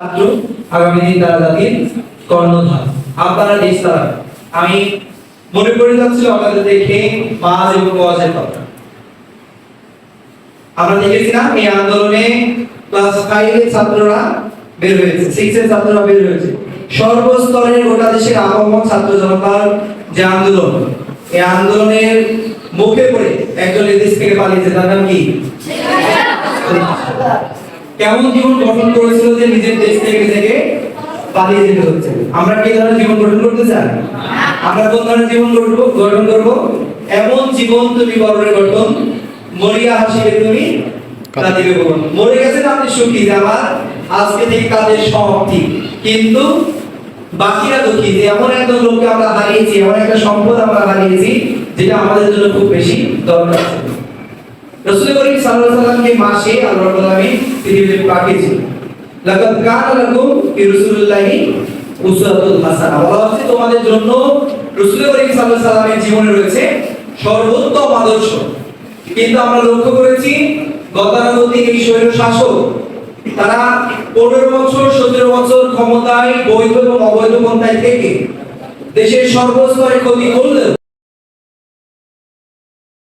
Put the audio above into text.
ছাত্র আগামী দিন তারা জাতির কর্ণধার। আপনারা দেশ আমি মনে পড়ে যাচ্ছিল আপনাদের দেখে মাঝ এবং ওয়াজের কথা। আমরা দেখেছিলাম এই আন্দোলনে ক্লাস ফাইভের ছাত্ররা বের হয়েছে সিক্সের ছাত্ররা বের হয়েছে। সর্বস্তরের গোটা দেশের আপামক ছাত্র জনতার যে আন্দোলন, এই আন্দোলনের মুখে পড়ে একজন দেশ থেকে পালিয়েছে, তার নাম কি? কেমন জীবন গঠন করেছিল যে নিজের দেশ থেকে নিজেকে পালিয়ে যেতে হচ্ছে? আমরা কি ধরনের জীবন গঠন করতে চাই? আমরা কোন ধরনের জীবন গঠন গঠন করব, এমন জীবন তুমি বরণের গঠন, মরিয়া হাসিবে তুমি কাঁদিবে ভুবন মরে গেছেন আপনি সুখী? আমার আজকে থেকে কাজের সমাপ্তি কিন্তু বাকিরা দুঃখী, যে এমন একজন লোককে আমরা হারিয়েছি, এমন একটা সম্পদ আমরা হারিয়েছি, যেটা আমাদের জন্য খুব বেশি দরকার রাসূল করিম সাল্লাল্লাহু মাসে পৃথিবীতে পাঠিয়েছেন লাকাদ কানা লাকুম ফি রাসূলিল্লাহি উসওয়াতুল হাসানা। বলা হচ্ছে, তোমাদের জন্য রাসূল করিম সাল্লাল্লাহু জীবনে রয়েছে সর্বোত্তম আদর্শ। কিন্তু আমরা লক্ষ্য করেছি, গতানুগতিক এই স্বৈর শাসক, তারা পনেরো বছর, সতেরো বছর ক্ষমতায় বৈধ এবং অবৈধ পন্থায় থেকে দেশের সর্বস্তরে ক্ষতি করলেও